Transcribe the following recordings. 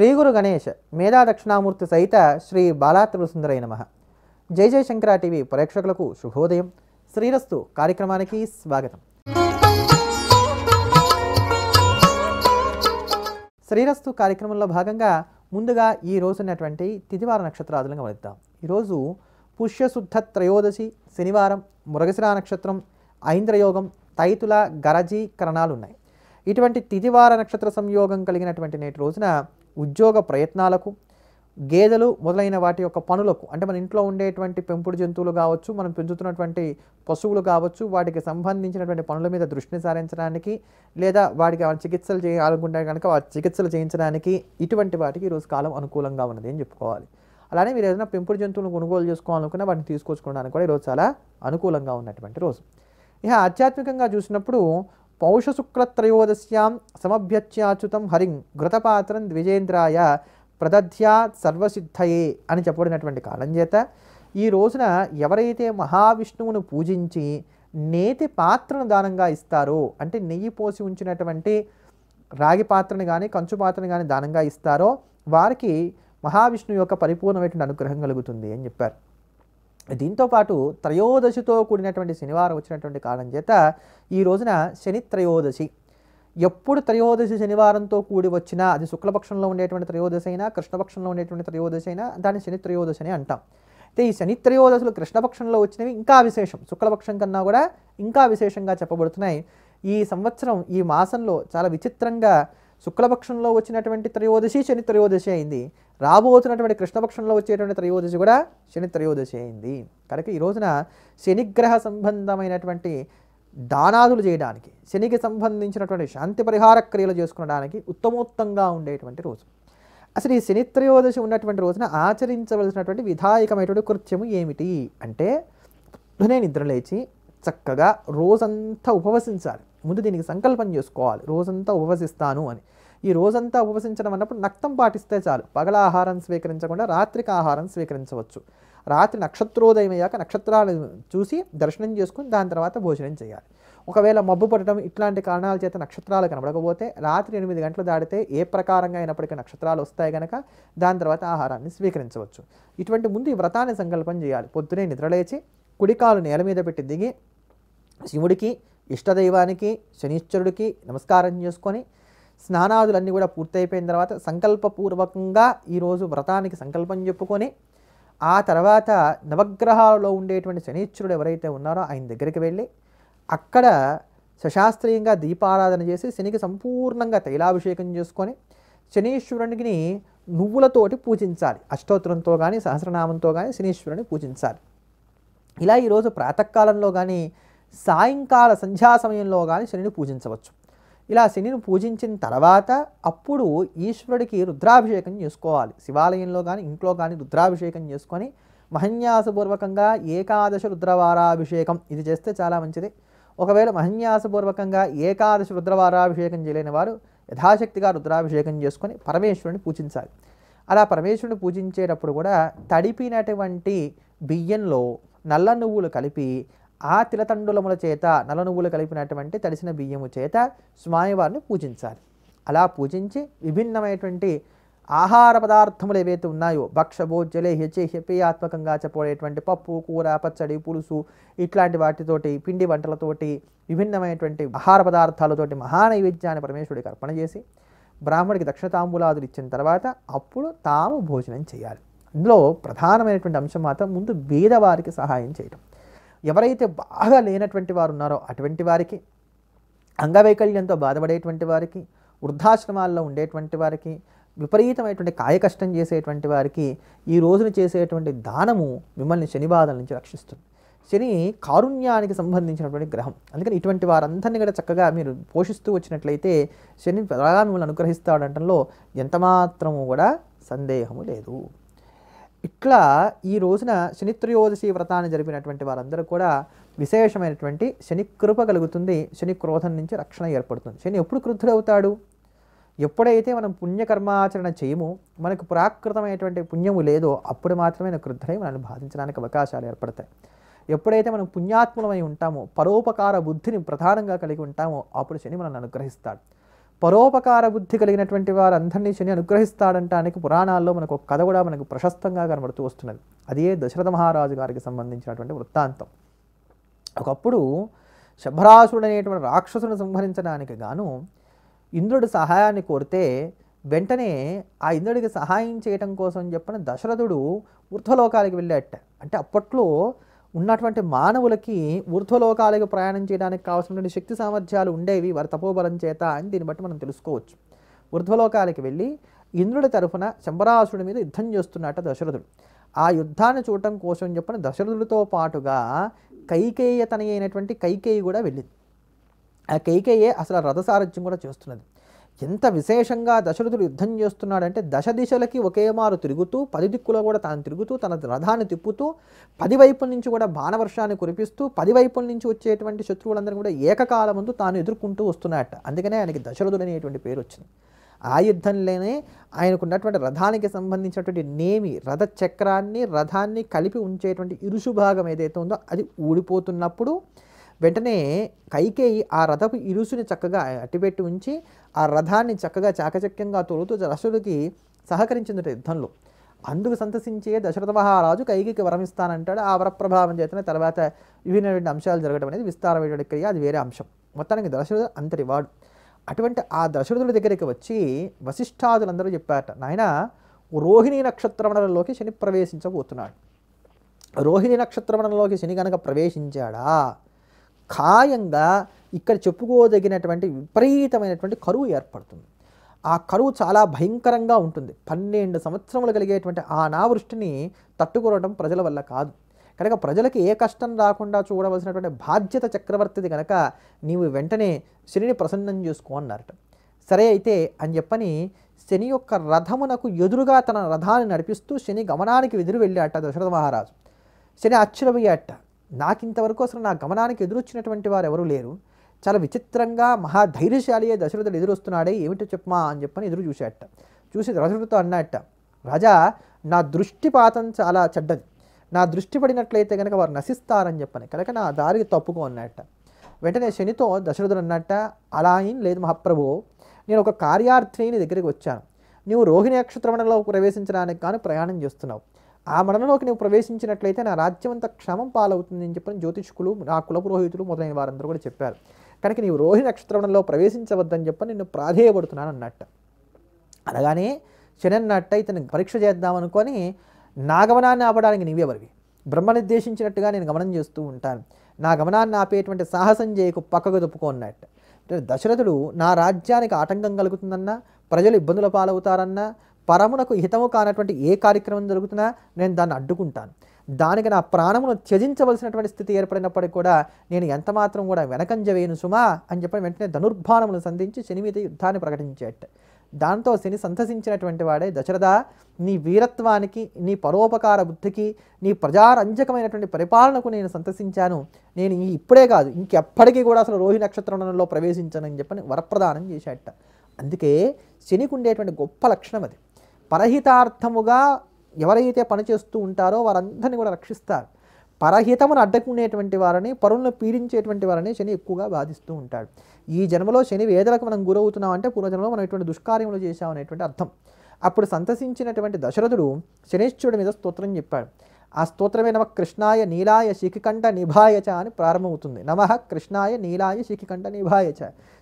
శ్రీ గురు గణేష్ మేధా దక్షిణామూర్తి సహిత శ్రీ బాలాత్రిపురసుందరై నమ. జై జై శంకరా టీవీ ప్రేక్షకులకు శుభోదయం. శ్రీరస్తు కార్యక్రమానికి స్వాగతం. శ్రీరస్తు కార్యక్రమంలో భాగంగా ముందుగా ఈ రోజున్నటువంటి తిదివార నక్షత్రాదులను గమనిద్దాం ఈరోజు పుష్యశుద్ధ త్రయోదశి శనివారం మృగశిరా నక్షత్రం ఐంద్రయోగం తైతుల గరజీ కరణాలు ఉన్నాయి ఇటువంటి తిదివార నక్షత్ర సంయోగం కలిగినటువంటి నేటి రోజున ఉద్యోగ ప్రయత్నాలకు గేదెలు మొదలైన వాటి యొక్క పనులకు అంటే మన ఇంట్లో ఉండేటువంటి పెంపుడు జంతువులు కావచ్చు మనం పెంచుతున్నటువంటి పశువులు కావచ్చు వాటికి సంబంధించినటువంటి పనుల మీద దృష్టిని సారించడానికి లేదా వాటికి చికిత్సలు చేయాలనుకుంటే కనుక వాటి చికిత్సలు చేయించడానికి ఇటువంటి వాటికి ఈరోజు కాలం అనుకూలంగా ఉన్నది అని చెప్పుకోవాలి. అలానే మీరు ఏదైనా పెంపుడు జంతువులను కొనుగోలు చేసుకోవాలనుకున్నా వాటిని తీసుకొచ్చుకోవడానికి కూడా ఈరోజు చాలా అనుకూలంగా ఉన్నటువంటి రోజు. ఇక ఆధ్యాత్మికంగా చూసినప్పుడు పౌష సమభ్యత్యాచ్యుతం హరిం ఘృతపాత్రం ద్విజేంద్రాయ ప్రదధ్యాత్ సర్వసిద్ధయే అని చెప్పబడినటువంటి కాలం చేత ఈ రోజున ఎవరైతే మహావిష్ణువును పూజించి నేతి పాత్రను దానంగా ఇస్తారో అంటే నెయ్యి పోసి ఉంచినటువంటి రాగి పాత్రను కానీ కంచు పాత్రని కానీ దానంగా ఇస్తారో వారికి మహావిష్ణువు యొక్క పరిపూర్ణమైనటువంటి అనుగ్రహం కలుగుతుంది అని చెప్పారు. దీంతో పాటు త్రయోదశితో కూడినటువంటి శనివారం వచ్చినటువంటి కారణం చేత ఈ రోజున శని త్రయోదశి. ఎప్పుడు త్రయోదశి శనివారంతో కూడి వచ్చినా అది శుక్లపక్షంలో ఉండేటువంటి త్రయోదశి అయినా కృష్ణపక్షంలో ఉండేటువంటి త్రయోదశి అయినా దాన్ని శని త్రయోదశి అని అంటాం. అయితే ఈ శని త్రయోదశులు కృష్ణపక్షంలో వచ్చినవి ఇంకా విశేషం. శుక్లపక్షం కన్నా కూడా ఇంకా విశేషంగా చెప్పబడుతున్నాయి. ఈ సంవత్సరం ఈ మాసంలో చాలా విచిత్రంగా శుక్లపక్షంలో వచ్చినటువంటి త్రయోదశి శని త్రయోదశి అయింది. రాబోతున్నటువంటి కృష్ణపక్షంలో వచ్చేటువంటి త్రయోదశి కూడా శని త్రయోదశి అయింది. కనుక ఈ రోజున శనిగ్రహ సంబంధమైనటువంటి దానాదులు చేయడానికి శనికి సంబంధించినటువంటి శాంతి పరిహార క్రియలు చేసుకునడానికి ఉత్తమోత్తంగా ఉండేటువంటి రోజు. అసలు ఈ శని త్రయోదశి ఉన్నటువంటి రోజున ఆచరించవలసినటువంటి విధాయకమైనటువంటి కృత్యము ఏమిటి? అంటే పొద్దునే నిద్రలేచి చక్కగా రోజంతా ఉపవసించాలి. ముందు దీనికి సంకల్పం చేసుకోవాలి. రోజంతా ఉపవసిస్తాను అని. ఈ రోజంతా ఉపవసించడం అన్నప్పుడు నక్తం పాటిస్తే చాలు. పగల ఆహారం స్వీకరించకుండా రాత్రికి ఆహారం స్వీకరించవచ్చు. రాత్రి నక్షత్రోదయం అయ్యాక నక్షత్రాలు చూసి దర్శనం చేసుకుని దాని తర్వాత భోజనం చేయాలి. ఒకవేళ మబ్బు పడటం ఇట్లాంటి కారణాల చేత నక్షత్రాలు కనబడకపోతే రాత్రి ఎనిమిది గంటలు దాటితే ఏ ప్రకారంగా అయినప్పటికీ నక్షత్రాలు వస్తాయి కనుక దాని తర్వాత ఆహారాన్ని స్వీకరించవచ్చు. ఇటువంటి ముందు ఈ వ్రతాన్ని సంకల్పం చేయాలి. పొద్దునే నిద్రలేచి కుడికాలు నేల మీద పెట్టి దిగి శివుడికి ఇష్టదైవానికి శనీశ్వరుడికి నమస్కారం చేసుకొని స్నానాదులన్నీ కూడా పూర్తయిపోయిన తర్వాత సంకల్పపూర్వకంగా ఈరోజు వ్రతానికి సంకల్పం చెప్పుకొని ఆ తర్వాత నవగ్రహాలలో ఉండేటువంటి శనీశ్వరుడు ఎవరైతే ఉన్నారో ఆయన దగ్గరికి వెళ్ళి అక్కడ సశాస్త్రీయంగా దీపారాధన చేసి శనికి సంపూర్ణంగా తైలాభిషేకం చేసుకొని శనీశ్వరునికి నువ్వులతోటి పూజించాలి. అష్టోత్తరంతో కానీ సహస్రనామంతో కానీ శనీశ్వరుని పూజించాలి. ఇలా ఈరోజు ప్రాతకాలంలో కానీ సాయంకాల సంధ్యా సమయంలో కానీ శనిని పూజించవచ్చు. ఇలా శనిని పూజించిన తర్వాత అప్పుడు ఈశ్వరుడికి రుద్రాభిషేకం చేసుకోవాలి. శివాలయంలో కానీ ఇంట్లో కానీ రుద్రాభిషేకం చేసుకొని మహన్యాసపూర్వకంగా ఏకాదశ రుద్రవారాభిషేకం ఇది చేస్తే చాలా మంచిది. ఒకవేళ మహన్యాసపూర్వకంగా ఏకాదశ రుద్రవారాభిషేకం చేయలేని వారు యథాశక్తిగా రుద్రాభిషేకం చేసుకొని పరమేశ్వరుని పూజించాలి. అలా పరమేశ్వరుని పూజించేటప్పుడు కూడా తడిపినటువంటి బియ్యంలో నల్ల నువ్వులు కలిపి ఆ తిలతండులముల చేత నలనువ్వులు కలిపినటువంటి తడిసిన బియ్యము చేత స్వామివారిని పూజించాలి. అలా పూజించి విభిన్నమైనటువంటి ఆహార పదార్థములు ఏవైతే ఉన్నాయో భక్ష భోజ్యలే హెచ్చే హెపేయాత్మకంగా చెప్పబడేటువంటి పప్పు కూర పచ్చడి పులుసు ఇట్లాంటి వాటితోటి పిండి వంటలతోటి విభిన్నమైనటువంటి ఆహార పదార్థాలతోటి మహానైవేద్యాన్ని పరమేశ్వరుడికి అర్పణ చేసి బ్రాహ్మడికి దక్షిణతాంబులాదులు ఇచ్చిన తర్వాత అప్పుడు తాము భోజనం చేయాలి. ఇందులో ప్రధానమైనటువంటి అంశం మాత్రం ముందు బీదవారికి సహాయం చేయడం ఎవరైతే బాగా లేనటువంటి వారు ఉన్నారో అటువంటి వారికి అంగవైకల్యంతో బాధపడేటువంటి వారికి వృద్ధాశ్రమాల్లో ఉండేటువంటి వారికి విపరీతమైనటువంటి కాయకష్టం చేసేటువంటి వారికి ఈ రోజున చేసేటువంటి దానము మిమ్మల్ని శని బాధల నుంచి రక్షిస్తుంది. శని కారుణ్యానికి సంబంధించినటువంటి గ్రహం. అందుకని ఇటువంటి వారందరినీ కూడా చక్కగా మీరు పోషిస్తూ వచ్చినట్లయితే శని త్వరగా మిమ్మల్ని అనుగ్రహిస్తాడంటంలో ఎంతమాత్రము కూడా సందేహము లేదు. ఇట్లా ఈ రోజున శని త్రయోదశి వ్రతాన్ని జరిపినటువంటి వారందరూ కూడా విశేషమైనటువంటి శని కృప కలుగుతుంది. శని క్రోధం నుంచి రక్షణ ఏర్పడుతుంది. శని ఎప్పుడు క్రుద్ధుడవుతాడు ఎప్పుడైతే మనం పుణ్యకర్మాచరణ చేయమో మనకు ప్రాకృతమైనటువంటి పుణ్యము లేదో అప్పుడు మాత్రమే క్రుద్ధుడై మనల్ని బాధించడానికి అవకాశాలు ఏర్పడతాయి. ఎప్పుడైతే మనం పుణ్యాత్ములమై ఉంటామో పరోపకార బుద్ధిని ప్రధానంగా కలిగి ఉంటామో అప్పుడు శని మనల్ని అనుగ్రహిస్తాడు. పరోపకార బుద్ధి కలిగినటువంటి వారందరినీ శని అనుగ్రహిస్తాడంటానికి పురాణాల్లో మనకు ఒక కథ కూడా మనకు ప్రశస్తంగా కనబడుతూ వస్తున్నది. అదే దశరథ మహారాజు గారికి సంబంధించినటువంటి వృత్తాంతం. ఒకప్పుడు శభరాసుడు అనేటువంటి రాక్షసును సంహరించడానికి గాను ఇంద్రుడు సహాయాన్ని కోరితే వెంటనే ఆ ఇంద్రుడికి సహాయం చేయటం కోసం చెప్పిన దశరథుడు ఊర్ధ్వలోకాలకి వెళ్ళాట అంటే అప్పట్లో ఉన్నటువంటి మానవులకి ఊర్ధ్వలోకాలకు ప్రయాణం చేయడానికి కావాల్సినటువంటి శక్తి సామర్థ్యాలు ఉండేవి వారి తపోబలం చేత అని దీన్ని బట్టి మనం తెలుసుకోవచ్చు. ఊర్ధ్వలోకాలకి వెళ్ళి ఇంద్రుడి తరఫున శంబరాసుడి మీద యుద్ధం చేస్తున్నట్ట దశరథుడు. ఆ యుద్ధాన్ని చూడటం కోసం చెప్పిన దశరథుడితో పాటుగా కైకేయ తనయ అయినటువంటి కైకేయి కూడా వెళ్ళింది. ఆ కైకేయే అసలు ఆ రథసారథ్యం కూడా చేస్తున్నది. ఎంత విశేషంగా దశరథుడు యుద్ధం చేస్తున్నాడంటే దశ దిశలకి ఒకే మారు తిరుగుతూ పది దిక్కులో కూడా తాను తిరుగుతూ తన రథాన్ని తిప్పుతూ పది వైపుల నుంచి కూడా బాణవర్షాన్ని కురిపిస్తూ పది వైపుల నుంచి వచ్చేటువంటి శత్రువులందరూ కూడా ఏకకాలం ముందు తాను ఎదుర్కొంటూ వస్తున్నాయట అందుకనే ఆయనకి దశరథుడు అనేటువంటి పేరు వచ్చింది. ఆ యుద్ధంలోనే ఆయనకు ఉన్నటువంటి రథానికి సంబంధించినటువంటి నేమి రథ చక్రాన్ని రథాన్ని కలిపి ఉంచేటువంటి ఇరుషు భాగం ఏదైతే ఉందో అది ఊడిపోతున్నప్పుడు వెంటనే కైకేయి ఆ రథపు ఇరుసుని చక్కగా అట్టిపెట్టి ఉంచి ఆ రథాన్ని చక్కగా చాకచక్యంగా తోలుతూ దశరథుడికి సహకరించిందట యుద్ధంలో. అందుకు సంతసించే దశరథ మహారాజు కైకికి వరమిస్తానంటాడు ఆ వరప్రభావం చేతనే తర్వాత విభిన్నటువంటి అంశాలు జరగడం అనేది విస్తారమైనటువంటి క్రియ. అది వేరే అంశం. మొత్తానికి దశరథుడు అంతటి వాడు అటువంటి ఆ దశరథుడి దగ్గరికి వచ్చి వశిష్ఠాదులందరూ చెప్పారట నాయన రోహిణి నక్షత్రమణంలోకి శని ప్రవేశించబోతున్నాడు. రోహిణి నక్షత్రమణంలోకి శని కనుక ప్రవేశించాడా? ఖాయంగా ఇక్కడ చెప్పుకోదగినటువంటి విపరీతమైనటువంటి కరువు ఏర్పడుతుంది. ఆ కరువు చాలా భయంకరంగా ఉంటుంది. పన్నెండు సంవత్సరములు కలిగేటువంటి ఆ నావృష్టిని తట్టుకోవడం ప్రజల వల్ల కాదు. కనుక ప్రజలకి ఏ కష్టం రాకుండా చూడవలసినటువంటి బాధ్యత చక్రవర్తిది కనుక నీవు వెంటనే శనిని ప్రసన్నం చేసుకో అన్నారట. సరే అయితే అని చెప్పని శని యొక్క రథమునకు ఎదురుగా తన రథాన్ని నడిపిస్తూ శని గమనానికి ఎదురు వెళ్ళాట దశరథ మహారాజు. శని ఆశ్చర్యపోయాట. నాకు ఇంతవరకు అసలు నా గమనానికి ఎదురొచ్చినటువంటి వారు ఎవరూ లేరు. చాలా విచిత్రంగా మహా ధైర్యశాలి దశరథుడు ఎదురొస్తున్నాడే ఏమిటో చెప్పమా అని చెప్పని ఎదురు చూశాట చూసి దశరథుడితో అన్నట్ట రాజా నా దృష్టిపాతం చాలా చెడ్డది. నా దృష్టి పడినట్లయితే కనుక వారు నశిస్తారని చెప్పని కనుక నా దారికి తప్పుకో అన్నట్ట వెంటనే శనితో దశరథుడు అన్నట్ట అలా ఏం లేదు మహాప్రభు. నేను ఒక కార్యార్థిని దగ్గరికి వచ్చాను. నీవు రోహిణి నక్షత్రమణలో ప్రవేశించడానికి కానీ ప్రయాణం చేస్తున్నావు. ఆ మరణలోకి నువ్వు ప్రవేశించినట్లయితే నా రాజ్యం అంతా క్షమం పాలవుతుంది అని చెప్పని జ్యోతిష్కులు నా కులపురోహితులు మొదలైన వారందరూ కూడా చెప్పారు. కనుక నీవు రోహిణి నక్షత్రంలో ప్రవేశించవద్దని చెప్పని నిన్ను ప్రాధేయపడుతున్నాను అన్నట్ట. అనగానే శని అన్నట్ట ఇతను పరీక్ష చేద్దామనుకొని నా గమనాన్ని ఆపడానికి నీవెవరివి? బ్రహ్మ నిర్దేశించినట్టుగా నేను గమనం చేస్తూ ఉంటాను. నా గమనాన్ని ఆపేటువంటి సాహసం చేయకు పక్కకు తప్పుకోన్నట్టు దశరథుడు నా రాజ్యానికి ఆటంకం కలుగుతుందన్నా ప్రజలు ఇబ్బందుల పాలవుతారన్నా పరమునకు హితము కానటువంటి ఏ కార్యక్రమం జరుగుతున్నా నేను దాన్ని అడ్డుకుంటాను. దానికి నా ప్రాణమును త్యజించవలసినటువంటి స్థితి ఏర్పడినప్పటికీ కూడా నేను ఎంత మాత్రం కూడా వెనకంజ వేయను సుమా అని చెప్పి వెంటనే ధనుర్బాణములు సంధించి శని మీద యుద్ధాన్ని ప్రకటించేట. దాంతో శని సంతసించినటువంటి వాడే దశరథ నీ వీరత్వానికి నీ పరోపకార బుద్ధికి నీ ప్రజారంజకమైనటువంటి పరిపాలనకు నేను సంతసించాను. నేను ఈ ఇప్పుడే కాదు ఇంకెప్పటికీ కూడా అసలు రోహి నక్షత్రంలో ప్రవేశించనని చెప్పని వరప్రదానం చేశాట అందుకే శనికి ఉండేటువంటి గొప్ప లక్షణం అది. పరహితార్థముగా ఎవరైతే పనిచేస్తూ ఉంటారో వారందరినీ కూడా రక్షిస్తారు. పరహితమును అడ్డకునేటువంటి వారిని పరులను పీడించేటువంటి వారిని శని ఎక్కువగా బాధిస్తూ ఉంటాడు. ఈ జన్మలో శని వేదలకు మనం గురవుతున్నాం అంటే పూర్వజన్మలో మనం ఇటువంటి దుష్కార్యములు చేశాం అనేటువంటి అర్థం. అప్పుడు సంతసించినటువంటి దశరథుడు శనిశ్చుడి మీద స్తోత్రం చెప్పాడు. ఆ స్తోత్రమే నమ కృష్ణాయ నీలాయ శిఖికంఠ నిభాయచ అని ప్రారంభమవుతుంది. నమ కృష్ణాయ నీలాయ శిఖికంఠ నిభాయచ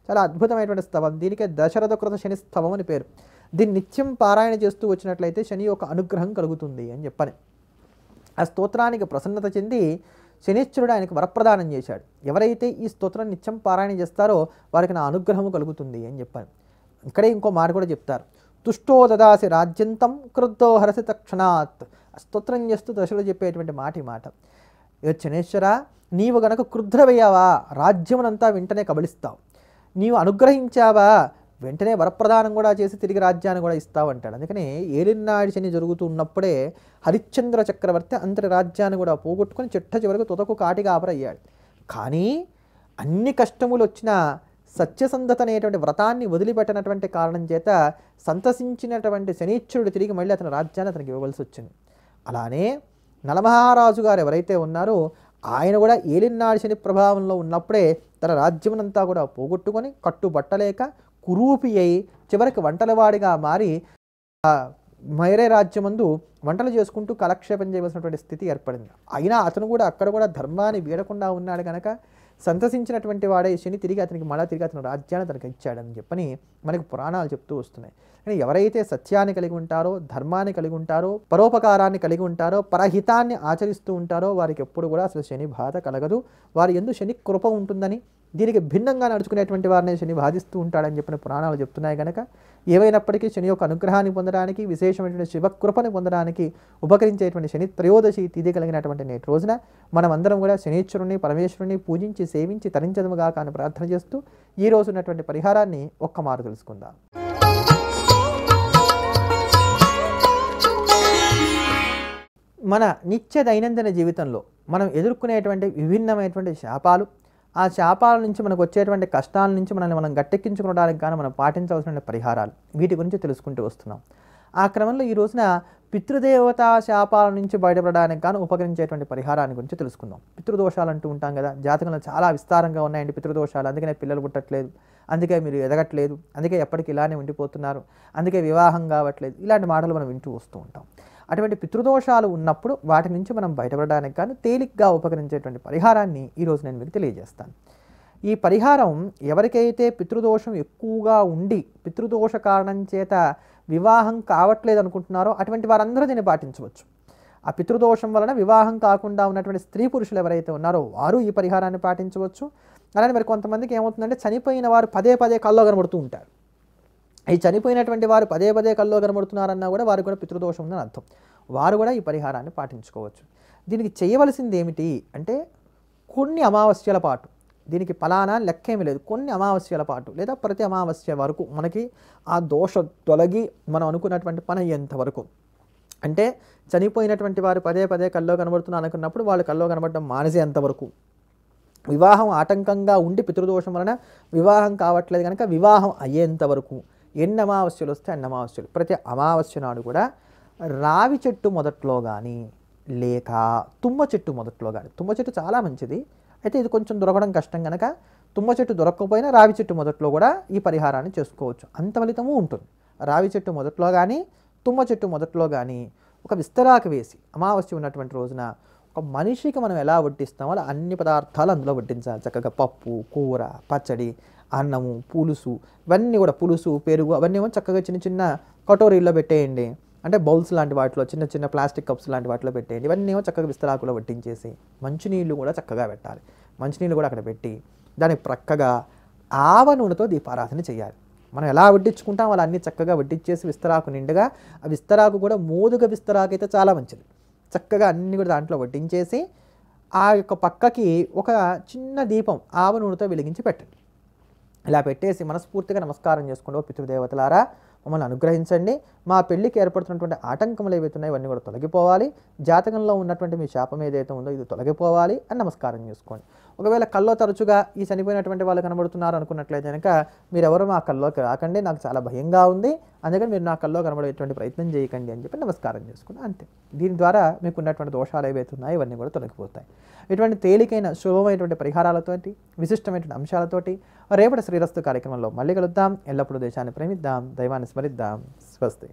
చాలా అద్భుతమైనటువంటి స్తవం. దీనికే దశరథ కృత శని స్తవం అని పేరు. దీన్ని నిత్యం పారాయణ చేస్తూ వచ్చినట్లయితే శని యొక్క అనుగ్రహం కలుగుతుంది అని చెప్పని ఆ స్తోత్రానికి ప్రసన్నత చెంది శనిశ్వరుడు ఆయనకు వరప్రదానం చేశాడు. ఎవరైతే ఈ స్తోత్రం నిత్యం పారాయణ చేస్తారో వారికి నా అనుగ్రహం కలుగుతుంది అని చెప్పాను ఇక్కడే ఇంకో మాట కూడా చెప్తారు. తుష్టో దదాసి రాజ్యంతం క్రుద్ధో హరసి తక్షణాత్. ఆ స్తోత్రం చేస్తూ దశలో చెప్పేటువంటి మాట ఈ మాట. ఇక శనేశ్వర నీవు గనక క్రుద్ధవయ్యావా రాజ్యమునంతా వెంటనే కబలిస్తావు నీవు అనుగ్రహించావా? వెంటనే వరప్రదానం కూడా చేసి తిరిగి రాజ్యాన్ని కూడా ఇస్తావంటాడు. అందుకని ఏలినాడి శని జరుగుతూ ఉన్నప్పుడే హరిశ్చంద్ర చక్రవర్తి అంతటి రాజ్యాన్ని కూడా పోగొట్టుకొని చిట్ట చివరకు తుదకు కాటిగా ఆపరయ్యాడు. కానీ అన్ని కష్టములు వచ్చినా సత్యసంధత అనేటువంటి వ్రతాన్ని వదిలిపెట్టినటువంటి కారణం చేత సంతసించినటువంటి శనీశ్వరుడు తిరిగి మళ్ళీ అతని రాజ్యాన్ని అతనికి ఇవ్వవలసి వచ్చింది. అలానే నలమహారాజు గారు ఎవరైతే ఉన్నారో ఆయన కూడా ఏలినాడి శని ప్రభావంలో ఉన్నప్పుడే తన రాజ్యమునంతా కూడా పోగొట్టుకొని కట్టుబట్టలేక కురూపి అయి చివరికి వంటలవాడిగా మారి మైరే రాజ్యమందు వంటలు చేసుకుంటూ కాలక్షేపం చేయవలసినటువంటి స్థితి ఏర్పడింది. అయినా అతను కూడా అక్కడ కూడా ధర్మాన్ని వీడకుండా ఉన్నాడు కనుక సంతసించినటువంటి వాడే శని తిరిగి అతనికి మళ్ళా తిరిగి అతను రాజ్యాన్ని తనకి ఇచ్చాడని చెప్పని మనకి పురాణాలు చెప్తూ వస్తున్నాయి. కానీ ఎవరైతే సత్యాన్ని కలిగి ఉంటారో ధర్మాన్ని కలిగి ఉంటారో పరోపకారాన్ని కలిగి ఉంటారో పరహితాన్ని ఆచరిస్తూ ఉంటారో వారికి ఎప్పుడు కూడా అసలు శని బాధ కలగదు. వారి ఎందు శని కృప ఉంటుందని దీనికి భిన్నంగా నడుచుకునేటువంటి వారిని శని బాధిస్తూ ఉంటాడని చెప్పిన పురాణాలు చెప్తున్నాయి కనుక ఏవైనప్పటికీ శని యొక్క అనుగ్రహాన్ని పొందడానికి విశేషమైనటువంటి శివకృపను పొందడానికి ఉపకరించేటువంటి శని త్రయోదశి తిథి కలిగినటువంటి నేటి రోజున మనం అందరం కూడా శనీశ్వరుని పరమేశ్వరుని పూజించి సేవించి తరించదముగా కానీ ప్రార్థన చేస్తూ ఈ రోజు ఉన్నటువంటి పరిహారాన్ని ఒక్క మారు తెలుసుకుందాం. మన నిత్య దైనందిన జీవితంలో మనం ఎదుర్కొనేటువంటి విభిన్నమైనటువంటి శాపాలు ఆ శాపాల నుంచి మనకు వచ్చేటువంటి కష్టాల నుంచి మనల్ని మనం గట్టెక్కించుకోవడానికి కానీ మనం పాటించవలసిన పరిహారాలు. వీటి గురించి తెలుసుకుంటూ వస్తున్నాం. ఆ క్రమంలో ఈ రోజున పితృదేవత శాపాల నుంచి బయటపడడానికి కానీ ఉపకరించేటువంటి పరిహారాన్ని గురించి తెలుసుకుందాం. పితృదోషాలు అంటూ ఉంటాం కదా జాతకంలో చాలా విస్తారంగా ఉన్నాయండి పితృదోషాలు. అందుకనే పిల్లలు పుట్టట్లేదు అందుకే మీరు ఎదగట్లేదు అందుకే ఎప్పటికీ ఇలానే ఉండిపోతున్నారు అందుకే వివాహం కావట్లేదు. ఇలాంటి మాటలు మనం వింటూ వస్తూ ఉంటాం. అటువంటి పితృదోషాలు ఉన్నప్పుడు వాటి నుంచి మనం బయటపడడానికి కానీ తేలిగ్గా ఉపకరించేటువంటి పరిహారాన్ని ఈరోజు నేను మీకు తెలియజేస్తాను. ఈ పరిహారం ఎవరికైతే పితృదోషం ఎక్కువగా ఉండి పితృదోష కారణం చేత వివాహం కావట్లేదు అనుకుంటున్నారో అటువంటి వారందరూ దీన్ని పాటించవచ్చు. ఆ పితృదోషం వలన వివాహం కాకుండా ఉన్నటువంటి స్త్రీ పురుషులు ఎవరైతే ఉన్నారో వారు ఈ పరిహారాన్ని పాటించవచ్చు. అలానే మరి కొంతమందికి ఏమవుతుందంటే చనిపోయిన వారు పదే పదే కల్లో కనబడుతూ ఉంటారు. ఈ చనిపోయినటువంటి వారు పదే పదే కల్లో కనబడుతున్నారన్నా కూడా వారికి కూడా పితృదోషం ఉందని అర్థం. వారు కూడా ఈ పరిహారాన్ని పాటించుకోవచ్చు. దీనికి చేయవలసింది ఏమిటి అంటే కొన్ని అమావాస్యల పాటు దీనికి ఫలానా లెక్కేమీ లేదు. కొన్ని అమావాస్యల పాటు లేదా ప్రతి అమావాస్య వరకు మనకి ఆ దోష తొలగి మనం అనుకున్నటువంటి పని అయ్యేంత వరకు. అంటే చనిపోయినటువంటి వారు పదే పదే కల్లో కనబడుతున్నా అనుకున్నప్పుడు వాళ్ళు కల్లో కనబడడం మానేసేంత వరకు. వివాహం ఆటంకంగా ఉండి పితృదోషం వలన వివాహం కావట్లేదు కనుక వివాహం అయ్యేంత వరకు. ఎన్ని అమావాస్యలు వస్తే అన్ని అమావాస్యలు ప్రతి అమావాస్య నాడు కూడా రావి చెట్టు మొదట్లో కానీ లేక తుమ్మ చెట్టు మొదట్లో కానీ తుమ్మ చెట్టు చాలా మంచిది. అయితే ఇది కొంచెం దొరకడం కష్టం కనుక తుమ్మ చెట్టు దొరకకపోయినా రావి చెట్టు మొదట్లో కూడా ఈ పరిహారాన్ని చేసుకోవచ్చు. అంత ఫలితము ఉంటుంది. రావి చెట్టు మొదట్లో కానీ తుమ్మ చెట్టు మొదట్లో కానీ ఒక విస్తరాకు వేసి అమావాస్య ఉన్నటువంటి రోజున ఒక మనిషికి మనం ఎలా వడ్డిస్తామో అలా అన్ని పదార్థాలు అందులో వడ్డించాలి. చక్కగా పప్పు కూర పచ్చడి అన్నము పులుసు ఇవన్నీ కూడా పులుసు పెరుగు అవన్నీ ఏమో చక్కగా చిన్న చిన్న కటోరీల్లో పెట్టేయండి. అంటే బౌల్స్ లాంటి వాటిలో చిన్న చిన్న ప్లాస్టిక్ కప్స్ లాంటి వాటిలో పెట్టేయండి. ఇవన్నీ ఏమో చక్కగా విస్తరాకులో వడ్డించేసి మంచినీళ్ళు కూడా చక్కగా పెట్టాలి. మంచినీళ్ళు కూడా అక్కడ పెట్టి దానికి ప్రక్కగా ఆవ నూనెతో దీపారాధన చేయాలి. మనం ఎలా వడ్డించుకుంటాం అలా అన్ని చక్కగా వడ్డించేసి విస్తరాకు నిండుగా ఆ విస్తరాకు కూడా మోదుగ విస్తరాకు అయితే చాలా మంచిది. చక్కగా అన్ని కూడా దాంట్లో వడ్డించేసి ఆ యొక్క పక్కకి ఒక చిన్న దీపం ఆవ నూనెతో వెలిగించి పెట్టండి. ఇలా పెట్టేసి మనస్ఫూర్తిగా నమస్కారం చేసుకుంటూ "ఓ పితృదేవతలారా మమ్మల్ని అనుగ్రహించండి. మా పెళ్ళికి ఏర్పడుతున్నటువంటి ఆటంకములు ఏవైతే ఉన్నాయో ఇవన్నీ కూడా తొలగిపోవాలి. జాతకంలో ఉన్నటువంటి మీ శాపం ఏదైతే ఉందో ఇది తొలగిపోవాలి అని నమస్కారం చేసుకోండి. ఒకవేళ కల్లో తరచుగా ఈ చనిపోయినటువంటి వాళ్ళు కనబడుతున్నారు అనుకున్నట్లయితే కనుక మీరెవరు మా కల్లోకి రాకండి. నాకు చాలా భయంగా ఉంది. అందుకని మీరు నా కల్లో కనబడేటువంటి ప్రయత్నం చేయకండి అని చెప్పి నమస్కారం చేసుకుని అంతే. దీని ద్వారా మీకు ఉన్నటువంటి దోషాలు ఏవైతే ఉన్నాయో ఇవన్నీ కూడా తొలగిపోతాయి. ఇటువంటి తేలికైన శుభమైనటువంటి పరిహారాలతోటి విశిష్టమైనటువంటి అంశాలతోటి రేపటి శ్రీరస్తు కార్యక్రమంలో మళ్ళీ కలుద్దాం. ఎల్లప్పుడూ దేశాన్ని ప్రేమిద్దాం. దైవాన్ని స్మరిద్దాం. స్వస్తి.